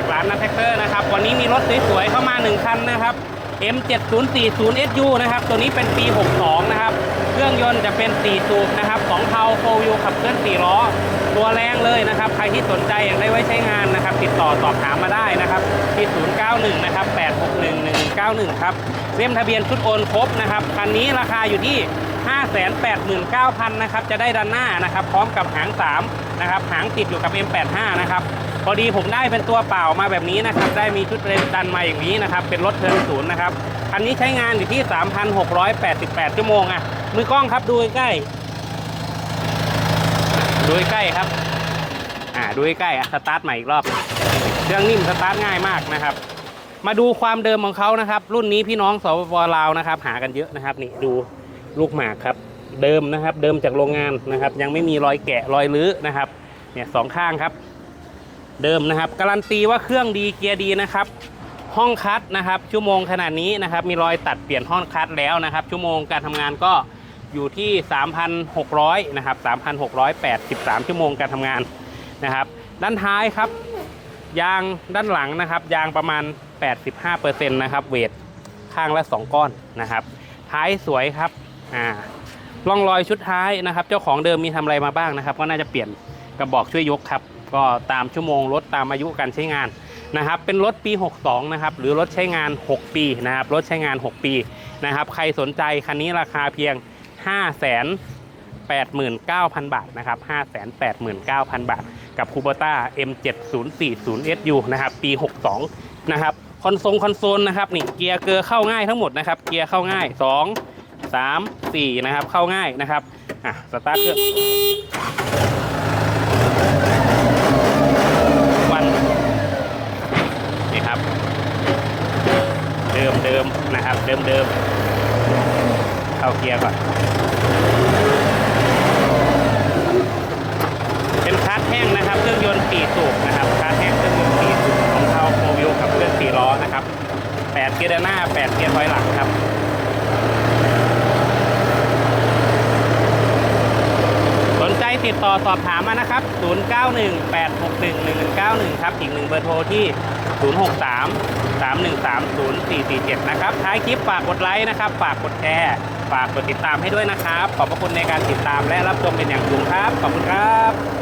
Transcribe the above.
จากร้านนัทแท็กเตอร์นะครับ วันนี้มีรถสวยๆเข้ามา 1 คันนะครับ M7040SU นะครับ ตัวนี้เป็นปี 62 นะครับ เครื่องยนต์จะเป็น 4 สูบนะครับ2เพาโฟวิวขับเคลื่อน 4 ล้อ ตัวแรงเลยนะครับ ใครที่สนใจอยากได้ไว้ใช้งานนะครับ ติดต่อสอบถามมาได้นะครับที่ 091 นะครับ 861 1191 ครับเล่มทะเบียนชุดโอนครบนะครับ คันนี้ราคาอยู่ที่ 589,000นะครับจะได้ด้านหน้านะครับ พร้อมกับหาง3นะครับหางติดอยู่กับ M85 นะครับพอดีผมได้เป็นตัวเปล่ามาแบบนี้นะครับ ได้มีชุดเรนดันมาอย่างนี้นะครับ เป็นรถเทิร์นศูนย์นะครับคันนี้ใช้งานอยู่ที่ 3,688 ชั่วโมงอะมือกล้องครับดูใกล้ดูใกล้ครับ อ่าดูใกล้อะสตาร์ทใหม่อีกรอบ เครื่องนิ่มสตาร์ทง่ายมากนะครับ มาดูความเดิมของเขานะครับ รุ่นนี้พี่น้องสปปลาวนะครับ หากันเยอะนะครับ นี่ดู ลูกหมากครับ เดิมนะครับ เดิมจากโรงงานนะครับ ยังไม่มีรอยแกะรอยลื้อนะครับ เนี่ยสองข้างครับ เดิมนะครับ การันตีว่าเครื่องดีเกียร์ดีนะครับ ห้องคัดนะครับ ชั่วโมงขนาดนี้นะครับ มีรอยตัดเปลี่ยนห้องคัดแล้วนะครับ ชั่วโมงการทำงานก็อยู่ที่ 3,600 นะครับ 3,683 ชั่วโมงการทำงานนะครับ ด้านท้ายครับ ยางด้านหลังนะครับ ยางประมาณ 85%นะครับ เวทข้างละ 2 ก้อนนะครับ ท้ายสวยครับ อ่าร่องรอยชุดท้ายนะครับ เจ้าของเดิมมีทำอะไรมาบ้างนะครับ ก็น่าจะเปลี่ยนกระบอกช่วยยกครับ ก็ตามชั่วโมงรถตามอายุการใช้งานนะครับ เป็นรถปี 62 นะครับ หรือรถใช้งาน 6 ปีนะครับ รถใช้งาน 6 ปีนะครับ ใครสนใจคันนี้ราคาเพียง 5 89,000 บาทนะครับ 589,000 บาท กับคู b บ t a M7040SU นะครับ ปี 62 นะครับ คอนโซลคอนโซลนะครับ นี่เกียร์เกลือเข้าง่ายทั้งหมดนะครับ เกียร์เข้าง่าย 2 3 4นะครับ เข้าง่ายนะครับอะสตาร์ทเครื่องวันนี่ครับ เดิมเดิมนะครับ เดิมเดิมเข้าเกียร์ก่อน เป็นคาร์ทแห้งนะครับ เครื่องยนต์4สูบนะครับคาร์ทแห้งเครื่องยนต์4สูบของเทาโฟวิวกับเครื่อง4ล้อนะครับ8เกียร์หน้า8เกียร์ถอยหลังครับ สนใจ ติดต่อสอบถามมานะครับ 0918611191 ครับ อีกหนึ่งเบอร์โทรที่ 063 313 0447 นะครับ ท้ายคลิปฝากกดไลค์นะครับ ฝากกดแชร์ ฝากกดติดตามให้ด้วยนะครับ ขอบพระคุณในการติดตามและรับชมเป็นอย่างสูงครับ ขอบคุณครับ